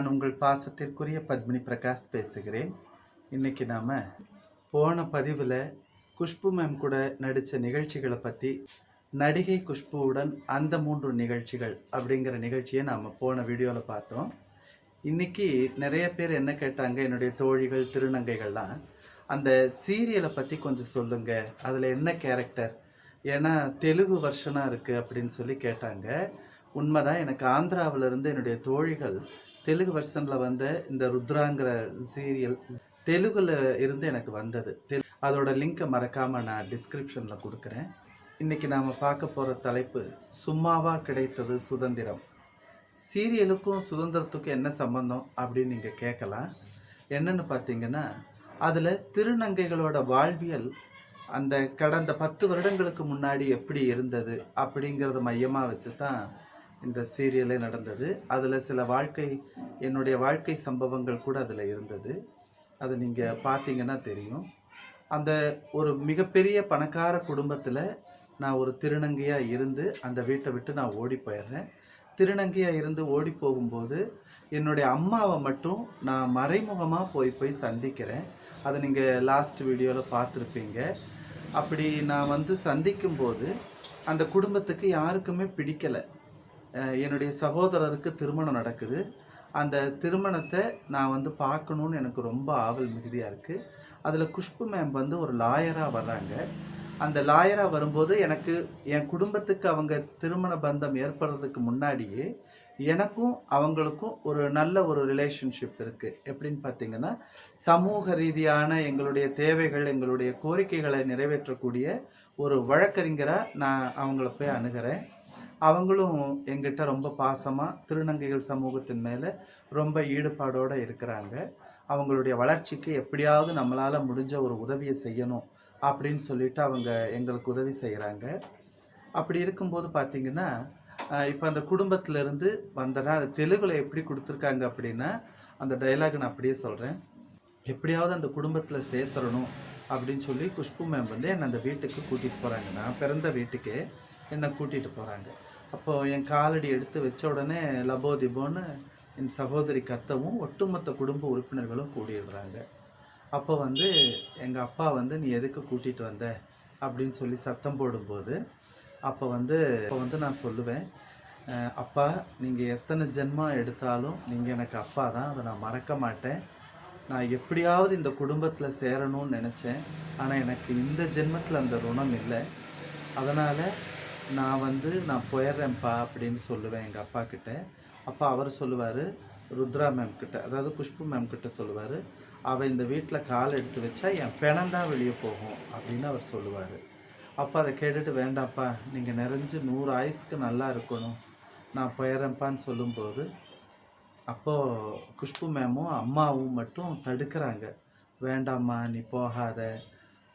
நான் உங்கள் பாசத்திற்குரிய பத்மினி பிரகாஷ் பேசுகிறேன். இன்றைக்கி நாம் போன பதிவில் குஷ்பு மேம் கூட நடித்த நிகழ்ச்சிகளை பற்றி நடிகை குஷ்புவுடன் அந்த மூன்று நிகழ்ச்சிகள் அப்படிங்கிற நிகழ்ச்சியை நாம் போன வீடியோவில் பார்த்தோம். இன்னைக்கு நிறைய பேர் என்ன கேட்டாங்க என்னுடைய தோழிகள் திருநங்கைகள்லாம் அந்த சீரியலை பற்றி கொஞ்சம் சொல்லுங்கள் அதில் என்ன கேரக்டர் ஏன்னா தெலுங்கு வருஷனாக இருக்குது அப்படின்னு சொல்லி கேட்டாங்க. உண்மைதான் எனக்கு ஆந்திராவிலேருந்து என்னுடைய தோழிகள் தெலுங்கு வெர்ஷனில் வந்த இந்த ருத்ராங்கிற சீரியல் தெலுங்குல இருந்து எனக்கு வந்தது. தெலு அதோட லிங்கை மறக்காமல் நான் டிஸ்கிரிப்ஷனில் கொடுக்குறேன். இன்றைக்கி நாம் பார்க்க போகிற தலைப்பு சும்மாவாக கிடைத்தது சுதந்திரம். சீரியலுக்கும் சுதந்திரத்துக்கும் என்ன சம்பந்தம் அப்படின்னு நீங்கள் கேட்கலாம். என்னென்னு பார்த்தீங்கன்னா அதில் திருநங்கைகளோட வாழ்வியல் அந்த கடந்த பத்து வருடங்களுக்கு முன்னாடி எப்படி இருந்தது அப்படிங்கிறத மையமாக வச்சு தான் இந்த சீரியலே நடந்தது. அதில் சில வாழ்க்கை என்னுடைய வாழ்க்கை சம்பவங்கள் கூட அதில் இருந்தது. அது நீங்கள் பார்த்தீங்கன்னா தெரியும். அந்த ஒரு மிகப்பெரிய பணக்கார குடும்பத்தில் நான் ஒரு திருநங்கையாக இருந்து அந்த வீட்டை விட்டு நான் ஓடி போயிடுறேன். திருநங்கையாக இருந்து ஓடி போகும்போது என்னுடைய அம்மாவை மட்டும் நான் மறைமுகமாக போய் போய் சந்திக்கிறேன். அதை நீங்கள் லாஸ்ட் வீடியோவில் பார்த்துருப்பீங்க. அப்படி நான் வந்து சந்திக்கும்போது அந்த குடும்பத்துக்கு யாருக்குமே பிடிக்கலை. என்னுடைய சகோதரருக்கு திருமணம் நடக்குது. அந்த திருமணத்தை நான் வந்து பார்க்கணுன்னு எனக்கு ரொம்ப ஆவல் மிகுதியாக இருக்குது அதில் குஷ்பு மேம் வந்து ஒரு லாயராக வர்றாங்க. அந்த லாயராக வரும்போது எனக்கு என் குடும்பத்துக்கு அவங்க திருமண பந்தம் ஏற்படுறதுக்கு முன்னாடியே எனக்கும் அவங்களுக்கும் ஒரு நல்ல ஒரு ரிலேஷன்ஷிப் இருக்குது எப்படின்னு பார்த்தீங்கன்னா சமூக ரீதியான எங்களுடைய தேவைகள் எங்களுடைய கோரிக்கைகளை நிறைவேற்றக்கூடிய ஒரு வழக்கறிஞராக நான் அவங்கள போய் அணுகிறேன். அவங்களும் எங்கிட்ட ரொம்ப பாசமாக திருநங்கைகள் சமூகத்தின் மேலே ரொம்ப ஈடுபாடோடு இருக்கிறாங்க. அவங்களுடைய வளர்ச்சிக்கு எப்படியாவது நம்மளால் முடிஞ்ச ஒரு உதவியை செய்யணும் அப்படின்னு சொல்லிட்டு அவங்க எங்களுக்கு உதவி செய்கிறாங்க அப்படி இருக்கும்போது பார்த்தீங்கன்னா இப்போ அந்த குடும்பத்திலேருந்து வந்தனா அது தெலுங்குல எப்படி கொடுத்துருக்காங்க அப்படின்னா அந்த டைலாக் நான் அப்படியே சொல்கிறேன் எப்படியாவது அந்த குடும்பத்தில் சேர்த்துறணும் அப்படின்னு சொல்லி குஷ்பு மேம் வந்து என்னை அந்த வீட்டுக்கு கூட்டிகிட்டு போகிறாங்க நான் பிறந்த வீட்டுக்கு என்னை கூட்டிகிட்டு போகிறாங்க அப்போது என் காலடி எடுத்து வச்ச உடனே லபோ திபோன்னு என் சகோதரி கத்தவும் ஒட்டுமொத்த குடும்ப உறுப்பினர்களும் கூடிடுறாங்க. அப்போ வந்து எங்கள் அப்பா வந்து நீ எதுக்கு கூட்டிகிட்டு வந்த? அப்படின்னு சொல்லி சத்தம் போடும்போது அப்போ வந்து இப்போ வந்து நான் சொல்லுவேன் அப்பா நீங்கள் எத்தனை ஜென்மம் எடுத்தாலும் நீங்கள் எனக்கு அப்பா தான். அதை நான் மறக்க மாட்டேன். நான் எப்படியாவது இந்த குடும்பத்தில் சேரணும்னு நினச்சேன். ஆனால் எனக்கு இந்த ஜென்மத்தில் அந்த ருணம் இல்லை. அதனால் நான் வந்து நான் போயிடுறேன்ப்பா அப்படின்னு சொல்லுவேன் எங்கள் அப்பா கிட்ட. அப்பா அவர் சொல்லுவார் ருத்ரா மேம் கிட்ட அதாவது குஷ்பு மேம் கிட்ட சொல்லுவார் அவள் இந்த வீட்டில் கால் எடுத்து வச்சா என் பிணம் தான் வெளியே போகும் அப்படின்னு அவர் சொல்லுவார். அப்பா அதை கேட்டுட்டு வேண்டாம்ப்பா நீங்கள் நிறைஞ்சு நூறு ஆயுஸ்க்கு நல்லா இருக்கணும். நான் போயிடுறேன்ப்பான்னு சொல்லும்போது அப்போது குஷ்பு மேமும் அம்மாவும் மட்டும் தடுக்கிறாங்க. வேண்டாம்மா நீ போகாத.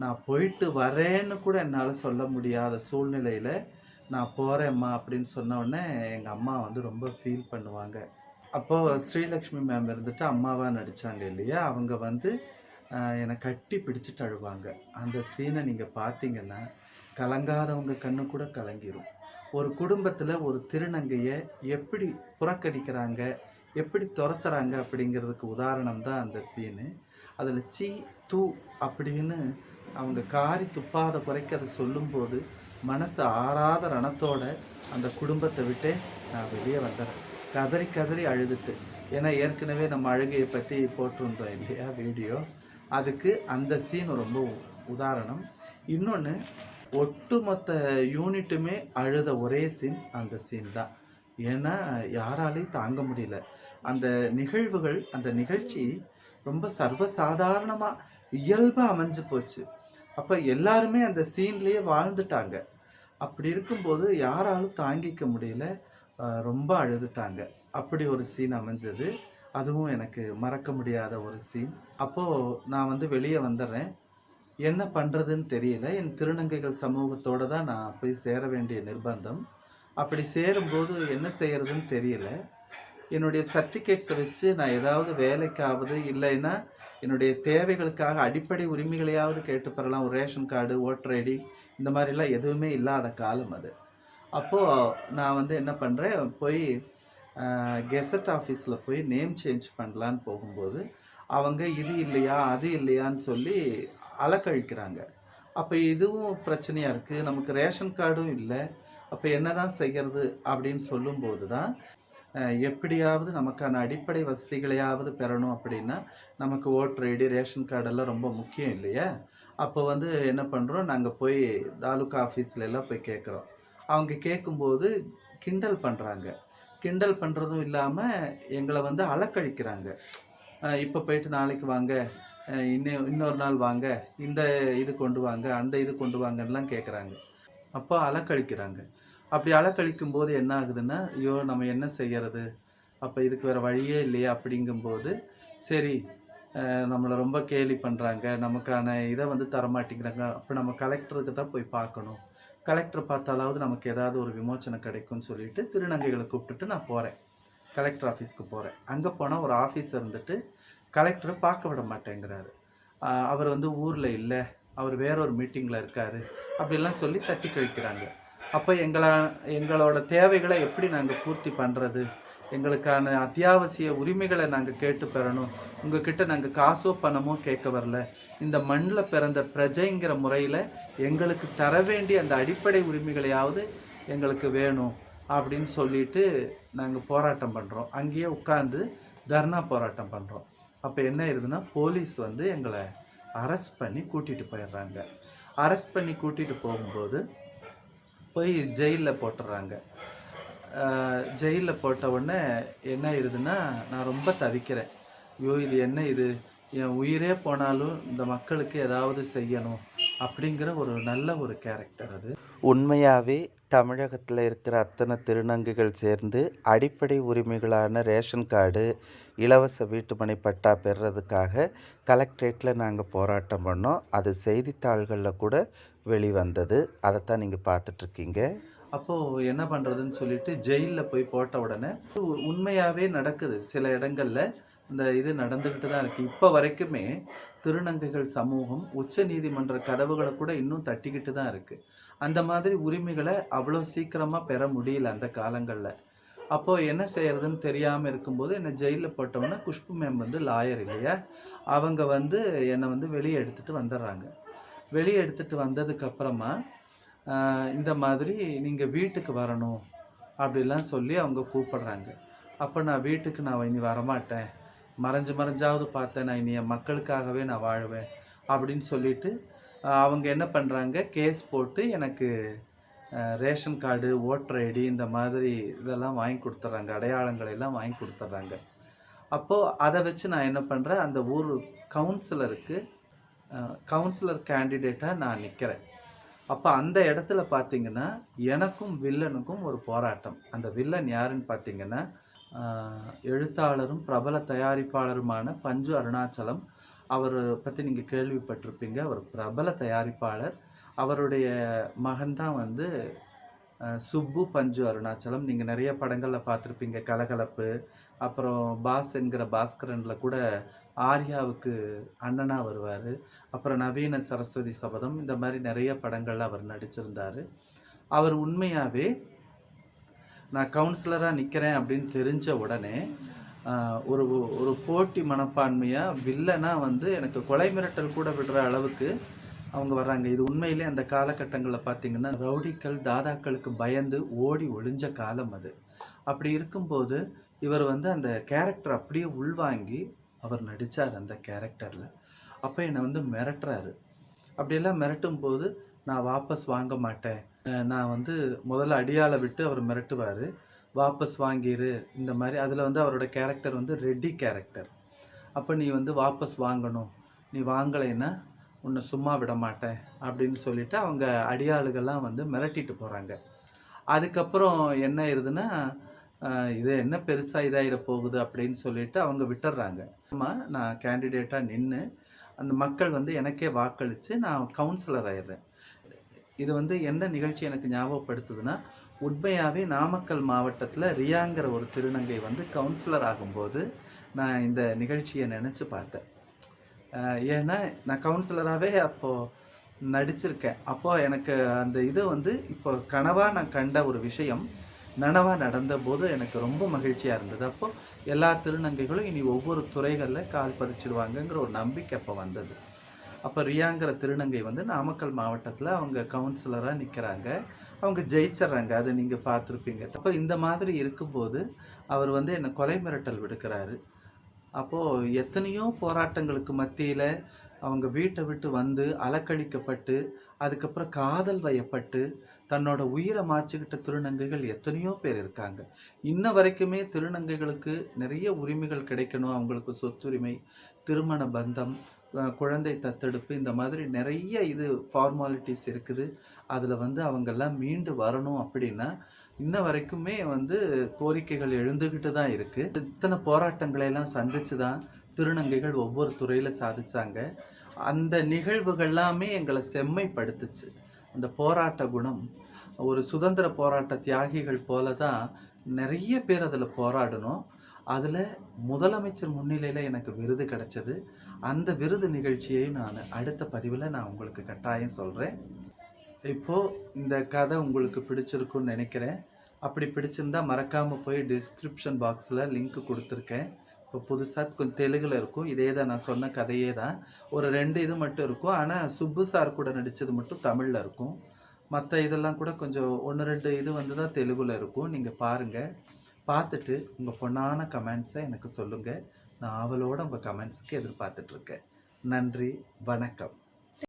நான் போயிட்டு வரேன்னு கூட என்னால் சொல்ல முடியாத சூழ்நிலையில் நான் போகிறேம்மா அப்படின்னு சொன்ன உடனே எங்கள் அம்மா வந்து ரொம்ப ஃபீல் பண்ணுவாங்க. அப்போது ஸ்ரீலக்ஷ்மி மேம் இருந்துட்டு அம்மாவாக நடித்தாங்க இல்லையா? அவங்க வந்து என்னை கட்டி பிடிச்சிட்டு அழுவாங்க அந்த சீனை நீங்கள் பார்த்தீங்கன்னா கலங்காதவங்க கண்ணு கூட கலங்கிரும். ஒரு குடும்பத்தில் ஒரு திருநங்கையை எப்படி புறக்கணிக்கிறாங்க எப்படி துரத்துறாங்க அப்படிங்கிறதுக்கு உதாரணம் தான் அந்த சீனு அதில் சீ தூ அப்படின்னு அவங்க காரி துப்பாத குறைக்க அதை சொல்லும்போது மனசு ஆறாத ரணத்தோட அந்த குடும்பத்தை விட்டு நான் வெளியே வந்துடுறேன் கதறி கதறி அழுதுட்டு. ஏன்னா ஏற்கனவே நம்ம அழுகையை பற்றி போட்டிருந்தோம் இல்லையா வீடியோ? அதுக்கு அந்த சீன் ரொம்ப உ- உதாரணம். இன்னொன்று ஒட்டுமொத்த யூனிட்டுமே அழுத ஒரே சீன் அந்த சீன் தான். ஏன்னா யாராலையும் தாங்க முடியல. அந்த நிகழ்வுகள் அந்த நிகழ்ச்சி ரொம்ப சர்வசாதாரணமாக இயல்பாக அமைஞ்சு போச்சு. அப்போ எல்லாருமே அந்த சீன்லேயே வாழ்ந்துட்டாங்க. அப்படி இருக்கும்போது யாராலும் தாங்கிக்க முடியல. ரொம்ப அழுதுட்டாங்க. அப்படி ஒரு சீன் அமைஞ்சது. அதுவும் எனக்கு மறக்க முடியாத ஒரு சீன். அப்போது நான் வந்து வெளியே வந்துடுறேன் என்ன பண்ணுறதுன்னு தெரியல. என் திருநங்கைகள் சமூகத்தோடு தான் நான் போய் சேர வேண்டிய நிர்பந்தம். அப்படி சேரும்போது என்ன செய்கிறதுன்னு தெரியல. என்னுடைய சர்டிஃபிகேட்ஸை வச்சு நான் ஏதாவது வேலைக்காவது இல்லைன்னா என்னுடைய தேவைகளுக்காக அடிப்படை உரிமைகளையாவது கேட்டு பெறலாம். ஒரு ரேஷன் கார்டு ஓட்டர் ஐடி இந்த மாதிரிலாம் எதுவுமே இல்லாத காலம் அது. அப்போது நான் வந்து என்ன பண்ணுறேன் போய் கெசட் ஆஃபீஸில் போய் நேம் சேஞ்ச் பண்ணலான்னு போகும்போது அவங்க இது இல்லையா அது இல்லையான்னு சொல்லி அலக்கழிக்கிறாங்க. அப்போ இதுவும் பிரச்சனையாக இருக்குது நமக்கு ரேஷன் கார்டும் இல்லை. அப்போ என்ன தான் செய்கிறது அப்படின்னு சொல்லும்போது தான் எப்படியாவது நமக்கான அடிப்படை வசதிகளையாவது பெறணும் அப்படின்னா நமக்கு ஓட்டர் ஐடி ரேஷன் கார்டெல்லாம் ரொம்ப முக்கியம் இல்லையா? அப்போ வந்து என்ன பண்ணுறோம் நாங்கள் போய் தாலுக்கா ஆஃபீஸில் எல்லாம் போய் கேட்குறோம். அவங்க கேட்கும்போது கிண்டல் பண்ணுறாங்க கிண்டல் பண்ணுறதும் இல்லாமல் எங்களை வந்து அலக்கழிக்கிறாங்க. இப்போ போயிட்டு நாளைக்கு வாங்க. இன்னும் இன்னொரு நாள் வாங்க. இந்த இது கொண்டு வாங்க அந்த இது கொண்டு வாங்கன்னுலாம் கேட்குறாங்க. அப்போ அலக்கழிக்கிறாங்க. அப்படி அலக்கழிக்கும் போது என்ன ஆகுதுன்னா ஐயோ நம்ம என்ன செய்கிறது அப்போ இதுக்கு வேறு வழியே இல்லையே? அப்படிங்கும்போது சரி நம்மளை ரொம்ப கேலி பண்ணுறாங்க நமக்கான இதை வந்து தரமாட்டேங்கிறாங்க அப்போ நம்ம கலெக்டருக்கு தான் போய் பார்க்கணும். கலெக்டர் பார்த்தாலாவது நமக்கு ஏதாவது ஒரு விமோச்சனம் கிடைக்கும்னு சொல்லிட்டு திருநங்கைகளை கூப்பிட்டுட்டு நான் போகிறேன் கலெக்டர் ஆஃபீஸ்க்கு போகிறேன் அங்கே போனால் ஒரு ஆஃபீஸர் இருந்துட்டு கலெக்டரை பார்க்க விட மாட்டேங்கிறாரு. அவர் வந்து ஊரில் இல்லை. அவர் வேற ஒரு மீட்டிங்கில் இருக்கார். அப்படிலாம் சொல்லி தட்டி கழிக்கிறாங்க அப்போ எங்களா எங்களோட தேவைகளை எப்படி நாங்கள் பூர்த்தி பண்ணுறது எங்களுக்கான அத்தியாவசிய உரிமைகளை நாங்கள் கேட்டு பெறணும். உங்ககிட்ட நாங்கள் காசோ பணமோ கேட்க வரல. இந்த மண்ணில் பிறந்த பிரஜைங்கிற முறையில் எங்களுக்கு தர வேண்டிய அந்த அடிப்படை உரிமைகளையாவது எங்களுக்கு வேணும் அப்படின்னு சொல்லிட்டு நாங்கள் போராட்டம் பண்ணுறோம் அங்கேயே உட்காந்து தர்ணா போராட்டம் பண்ணுறோம் அப்போ என்ன ஆயிருதுன்னா போலீஸ் வந்து எங்களை அரெஸ்ட் பண்ணி கூட்டிகிட்டு போயிடுறாங்க. அரெஸ்ட் பண்ணி கூட்டிகிட்டு போகும்போது போய் ஜெயிலில் போட்டுடுறாங்க ஜெயிலில் போட்ட உடனே என்ன ஆயிருதுன்னா நான் ரொம்ப தவிக்கிறேன். ஐயோ இது என்ன இது? என் உயிரே போனாலும் இந்த மக்களுக்கு ஏதாவது செய்யணும் அப்படிங்கிற ஒரு நல்ல ஒரு கேரக்டர் அது. உண்மையாகவே தமிழகத்தில் இருக்கிற அத்தனை திருநங்கைகள் சேர்ந்து அடிப்படை உரிமைகளான ரேஷன் கார்டு இலவச வீட்டுமனை பட்டா பெறுறதுக்காக கலெக்டரேட்டில் நாங்கள் போராட்டம் பண்ணோம். அது செய்தித்தாள்களில் கூட வெளிவந்தது. அதைத்தான் நீங்கள் பார்த்துட்ருக்கீங்க அப்போது என்ன பண்ணுறதுன்னு சொல்லிட்டு ஜெயிலில் போய் போட்ட உடனே உ- உண்மையாகவே நடக்குது. சில இடங்களில் இந்த இது நடந்துக்கிட்டு தான் இருக்குது இப்போ வரைக்குமே திருநங்கைகள் சமூகம் உச்ச நீதிமன்ற கதவுகளை கூட இன்னும் தட்டிக்கிட்டு தான் இருக்குது அந்த மாதிரி உரிமைகளை அவ்வளோ சீக்கிரமாக பெற முடியல அந்த காலங்களில். அப்போது என்ன செய்கிறதுன்னு தெரியாமல் இருக்கும்போது என்னை ஜெயிலில் போட்டவொன்னே குஷ்பு மேம் வந்து லாயர் இல்லையா? அவங்க வந்து என்னை வந்து வெளியே எடுத்துகிட்டு வந்துடுறாங்க. வெளியே எடுத்துகிட்டு வந்ததுக்கப்புறமா இந்த மாதிரி நீங்கள் வீட்டுக்கு வரணும் அப்படிலாம் சொல்லி அவங்க கூப்பிடுறாங்க. அப்போ நான் வீட்டுக்கு நான் இனி வரமாட்டேன். மறைஞ்சு மறைஞ்சாவது பார்த்தேன். நான் இனி என் மக்களுக்காகவே நான் வாழுவேன் அப்படின்னு சொல்லிட்டு அவங்க என்ன பண்ணுறாங்க கேஸ் போட்டு எனக்கு ரேஷன் கார்டு ஓட்டர் ஐடி இந்த மாதிரி இதெல்லாம் வாங்கி கொடுத்துட்றாங்க. அடையாளங்களை எல்லாம் வாங்கி கொடுத்துட்றாங்க. அப்போது அதை வச்சு நான் என்ன பண்ணுறேன் அந்த ஊர் கவுன்சிலருக்கு கவுன்சிலர் கேண்டிடேட்டாக நான் நிற்கிறேன் அப்போ அந்த இடத்துல பார்த்தீங்கன்னா எனக்கும் வில்லனுக்கும் ஒரு போராட்டம். அந்த வில்லன் யாருன்னு பார்த்தீங்கன்னா எழுத்தாளரும் பிரபல தயாரிப்பாளருமான பஞ்சு அருணாச்சலம். அவர் பற்றி நீங்கள் கேள்விப்பட்டிருப்பீங்க. அவர் பிரபல தயாரிப்பாளர். அவருடைய மகன்தான் வந்து சுப்பு பஞ்சு அருணாச்சலம். நீங்கள் நிறைய படங்களில் பார்த்துருப்பீங்க கலகலப்பு. அப்புறம் பாஸ் என்கிற பாஸ்கரனில் கூட ஆர்யாவுக்கு அண்ணனாக வருவார். அப்புறம் நவீன சரஸ்வதி சபதம் இந்த மாதிரி நிறைய படங்கள்ல அவர் நடிச்சிருந்தார். அவர் உண்மையாகவே நான் கவுன்சிலராக நிற்கிறேன் அப்படின்னு தெரிஞ்ச உடனே ஒரு ஒரு போட்டி மனப்பான்மையாக வில்லனா வந்து எனக்கு கொலை மிரட்டல் கூட விடுற அளவுக்கு அவங்க வர்றாங்க. இது உண்மையிலே அந்த காலகட்டங்களில் பார்த்தீங்கன்னா ரவுடிக்கள் தாதாக்களுக்கு பயந்து ஓடி ஒளிஞ்ச காலம் அது. அப்படி இருக்கும்போது இவர் வந்து அந்த கேரக்டர் அப்படியே உள்வாங்கி அவர் நடித்தார் அந்த கேரக்டரில் அப்போ என்னை வந்து மிரட்டுறாரு. அப்படியெல்லாம் மிரட்டும் போது நான் வாபஸ் வாங்க மாட்டேன். நான் வந்து முதல்ல அடியாளை விட்டு அவர் மிரட்டுவார். வாபஸ் வாங்கிரு இந்த மாதிரி. அதில் வந்து அவரோட கேரக்டர் வந்து ரெட்டி கேரக்டர் அப்போ நீ வந்து வாபஸ் வாங்கணும். நீ வாங்கலைன்னா உன்னை சும்மா விட மாட்டேன் அப்படின்னு சொல்லிவிட்டு அவங்க அடியாளுகள்லாம் வந்து மிரட்டிட்டு போகிறாங்க அதுக்கப்புறம் என்ன ஆயிருதுன்னா இது என்ன பெருசாக இதாகிட போகுது அப்படின்னு சொல்லிட்டு அவங்க விட்டுடுறாங்க ஆமாம் நான் கேண்டிடேட்டாக நின்று அந்த மக்கள் வந்து எனக்கே வாக்களித்து நான் கவுன்சிலர் ஆயிடுறேன். இது வந்து என்ன நிகழ்ச்சி எனக்கு ஞாபகப்படுத்துதுன்னா உண்மையாகவே நாமக்கல் மாவட்டத்தில் ரியாங்கிற ஒரு திருநங்கை வந்து கவுன்சிலர் ஆகும்போது நான் இந்த நிகழ்ச்சியை நினச்சி பார்த்தேன். ஏன்னா நான் கவுன்சிலராகவே அப்போது நடிச்சிருக்கேன். அப்போது எனக்கு அந்த இது வந்து இப்போ கனவாக நான் கண்ட ஒரு விஷயம் நனவாக நடந்த போது எனக்கு ரொம்ப மகிழ்ச்சியாக இருந்தது. அப்போது எல்லா திருநங்கைகளும் இனி ஒவ்வொரு துறைகளில் கால் பதிச்சிடுவாங்கங்கிற ஒரு நம்பிக்கை அப்போ வந்தது. அப்போ ரியாங்கிற திருநங்கை வந்து நாமக்கல் மாவட்டத்தில் அவங்க கவுன்சிலராக நிற்கிறாங்க அவங்க ஜெயிச்சிட்றாங்க. அதை நீங்கள் பார்த்துருப்பீங்க. அப்போ இந்த மாதிரி இருக்கும்போது அவர் வந்து என்னை கொலை மிரட்டல் விடுக்கிறாரு. அப்போது எத்தனையோ போராட்டங்களுக்கு மத்தியில் அவங்க வீட்டை விட்டு வந்து அலக்கழிக்கப்பட்டு அதுக்கப்புறம் காதல் வயப்பட்டு தன்னோட உயிரை மாய்ச்சிக்கிட்ட திருநங்கைகள் எத்தனையோ பேர் இருக்காங்க. இன்ன வரைக்குமே திருநங்கைகளுக்கு நிறைய உரிமைகள் கிடைக்கணும். அவங்களுக்கு சொத்துரிமை திருமண பந்தம் குழந்தை தத்தெடுப்பு இந்த மாதிரி நிறைய இது ஃபார்மாலிட்டிஸ் இருக்குது. அதில் வந்து அவங்கெல்லாம் மீண்டு வரணும் அப்படின்னா இன்ன வரைக்குமே வந்து கோரிக்கைகள் எழுந்துக்கிட்டு தான் இருக்குது இத்தனை போராட்டங்களை எல்லாம் தான் திருநங்கைகள் ஒவ்வொரு துறையில் சாதித்தாங்க அந்த நிகழ்வுகள் எல்லாமே எங்களை செம்மைப்படுத்துச்சு. அந்த போராட்ட குணம் ஒரு சுதந்திர போராட்ட தியாகிகள் போல தான் நிறைய பேர் அதில் போராடணும். அதில் முதலமைச்சர் முன்னிலையில் எனக்கு விருது கிடச்சது. அந்த விருது நிகழ்ச்சியை நான் அடுத்த பதிவில் நான் உங்களுக்கு கட்டாயம் சொல்கிறேன் இப்போது இந்த கதை உங்களுக்கு பிடிச்சிருக்குன்னு நினைக்கிறேன். அப்படி பிடிச்சிருந்தா மறக்காமல் போய் டிஸ்கிரிப்ஷன் பாக்ஸில் லிங்க் கொடுத்துருக்கேன். இப்போ புதுசாக கொஞ்சம் தெலுங்கில் இருக்கும். இதே தான் நான் சொன்ன கதையே தான் ஒரு ரெண்டு இது மட்டும் இருக்கும். ஆனால் சுப்பு சார் கூட நடித்தது மட்டும் தமிழில் இருக்கும். மற்ற இதெல்லாம் கூட கொஞ்சம் ஒன்று ரெண்டு இது வந்து தான் தெலுங்கில் இருக்கும். நீங்கள் பாருங்கள் பார்த்துட்டு உங்கள் பொண்ணான கமெண்ட்ஸை எனக்கு சொல்லுங்கள் நான் ஆவலோடு உங்கள் கமெண்ட்ஸுக்கு எதிர்பார்த்துட்ருக்கேன் நன்றி வணக்கம்.